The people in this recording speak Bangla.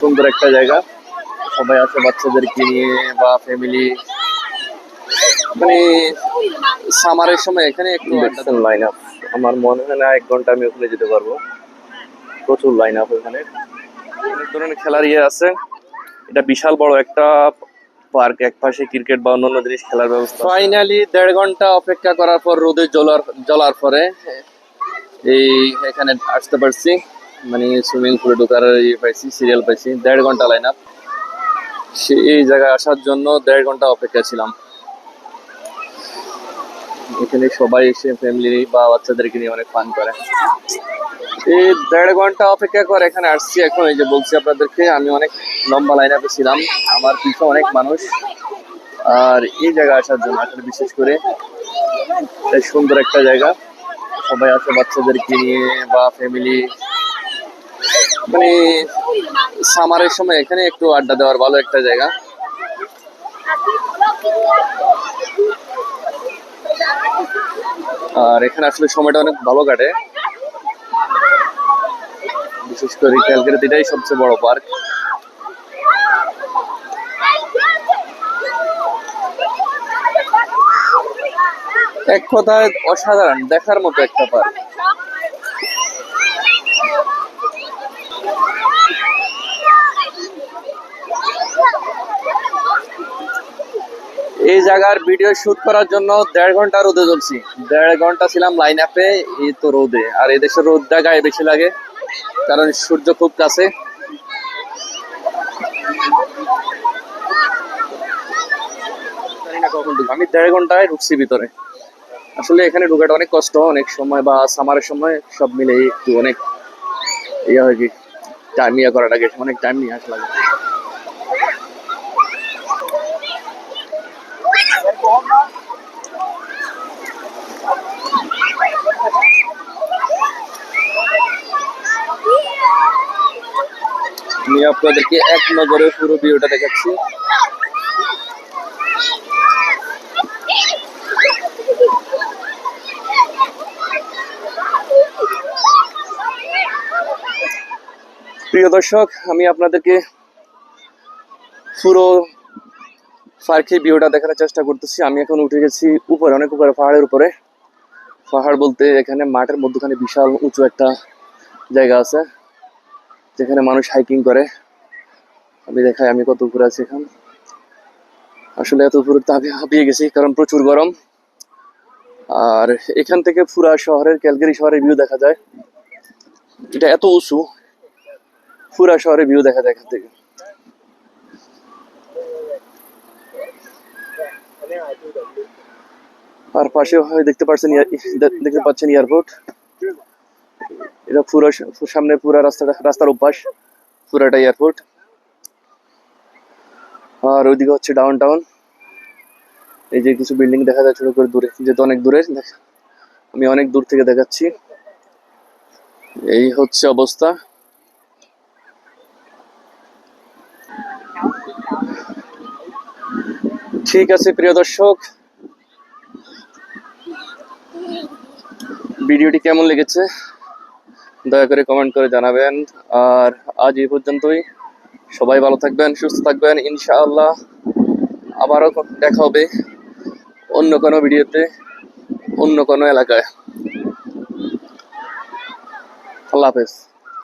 সুন্দর একটা জায়গা। সবাই আছে বাচ্চাদেরকে নিয়ে বা ফ্যামিলি মানে সামারের সময় এখানে একটু দেখছেন লাইন আপ আমার মনে হয় না এক ঘণ্টা আমি ওখানে যেতে পারব। প্রচুর লাইন আপ ওখানে। অনেক ধরনের খেলার ইয়ে আছে। এটা বিশাল বড় একটা পার্ক এক পাশে ক্রিকেট বা অন্যান্য জিনিস খেলার ব্যবস্থা ফাইনালি দেড় ঘণ্টা অপেক্ষা করার পর রোদে জ্বলার জ্বলার পরে এই এখানে আসতে পারছি। মানে সুইমিং পুলে ঢোকার ইয়ে পাইছি সিরিয়াল পাইছি, দেড় ঘণ্টা লাইন আপ এই জায়গায় আসার জন্য দেড় ঘণ্টা অপেক্ষা ছিলাম। এখানে সবাই এসে ফ্যামিলি বা বাচ্চাদেরকে নিয়ে অনেক ফান করে। এই দেড় ঘণ্টা অপেক্ষা করে এখানে আসছি এখন, এই যে বলছি আপনাদেরকে, আমি অনেক লম্বা লাইন আপে ছিলাম, আমার পিছনে অনেক মানুষ। আর এই জায়গা আসার জন্য, আসলে বিশেষ করে সুন্দর একটা জায়গা। সবাই আছে বাচ্চাদেরকে নিয়ে বা ফ্যামিলি মানে সামারের সময় এখানে একটু আড্ডা দেওয়ার ভালো একটা জায়গা। আর এখানে আসলে সময়টা অনেক ভালো কাটে। বিশেষ করে ক্যালকাটা এটাই সবচেয়ে বড় পার্ক। এক কথায় অসাধারণ, দেখার মতো একটা পার্ক। এই জায়গার ভিডিও শুট করার জন্য দেড় ঘণ্টা রোদে চলছি। দেড় ঘণ্টা ছিলাম লাইন আপে এই তো রোদে। আর এই দেশের রোদটা গায়ে বেশি লাগে, কারণ সূর্য খুব কাছে। আমি দেড় ঘন্টায় ঢুকছি ভিতরে। আসলে এখানে ঢুকাটা অনেক কষ্ট, অনেক সময় বা সামারের সময় সব মিলে একটু অনেক ইয়ে হয় কি টাইম ইয়ে করাটাকে অনেক টাইম নিয়ে আসা লাগে। আমি আপনাদেরকে এক নজরে পুরো ভিউটা দেখাচ্ছি। প্রিয় দর্শক, আমি আপনাদেরকে পুরো পার্কে ভিউটা দেখার চেষ্টা করতেছি। আমি এখন উঠে গেছি উপরে, অনেক উপরে, পাহাড়ের উপরে। পাহাড় বলতে এখানে মাঠের মধ্যখানে বিশাল উঁচু একটা জায়গা আছে। যেখানে মানুষ হাইকিং করে, আমি দেখাই, আমি কত উপরে আছি এখন। আসলে এত উপরে তো হাঁপিয়ে গেছি, কারণ প্রচুর গরম। আর এখান থেকে পুরা শহরের ক্যালগারি শহরের ভিউ দেখা যায়। এটা এত উঁচু পুরা শহরের ভিউ দেখা যায় এখান থেকে। আর পাশে দেখতে পাচ্ছেন দেখতে পাচ্ছেন এয়ারপোর্ট এটা পুরো সামনে পুরো রাস্তাটা, রাস্তার উপাস পুরাটা এয়ারপোর্ট আর ওইদিকে হচ্ছে ডাউন টাউন এই যে কিছু বিল্ডিং দেখা যায় ছোট করে দূরে, যেহেতু অনেক দূরে আমি অনেক দূর থেকে দেখাচ্ছি। এই হচ্ছে অবস্থা। ঠিক আছে, প্রিয় দর্শক। ভিডিওটি কেমন লেগেছে? দয়া করে কমেন্ট করে জানাবেন। আর আজ এই পর্যন্তই। সবাই ভালো থাকবেন, সুস্থ থাকবেন, ইনশাআল্লাহ। আবারও দেখা হবে অন্য কোনো ভিডিওতে, অন্য কোনো এলাকায়। আল্লাহ হাফেজ।